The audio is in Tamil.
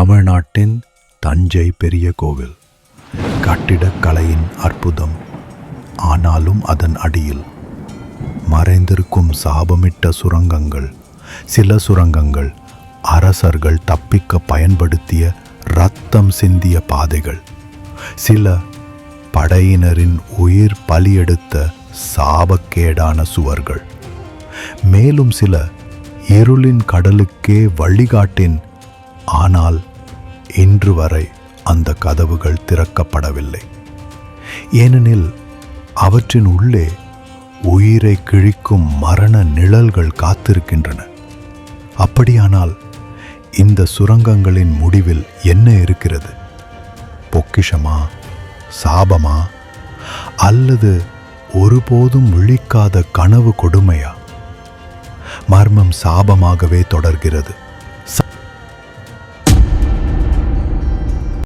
தமிழ்நாட்டின் தஞ்சை பெரிய கோவில். கட்டிடக்கலையின் அற்புதம். ஆனாலும் அதன் அடியில் மறைந்திருக்கும் சாபமிட்ட சுரங்கங்கள் சில சுரங்கங்கள் அரசர்கள் தப்பிக்க பயன்படுத்திய ரத்தம் சிந்திய பாதைகள் சில படையினரின் உயிர் பலியெடுத்த சாபக்கேடான சுவர்கள் மேலும் சில இருளின் கடலுக்கே வழிகாட்டின் ஆனால் இன்று வரை அந்த கதவுகள் திறக்கப்படவில்லை. ஏனெனில் அவற்றின் உள்ளே உயிரை கிழிக்கும் மரண நிழல்கள் காத்திருக்கின்றன. அப்படியானால் இந்த சுரங்கங்களின் முடிவில் என்ன இருக்கிறது? பொக்கிஷமா? சாபமா? அல்லது ஒருபோதும் விழிக்காத கனவு கொடுமையா? மர்மம் சாபமாகவே தொடர்கிறது.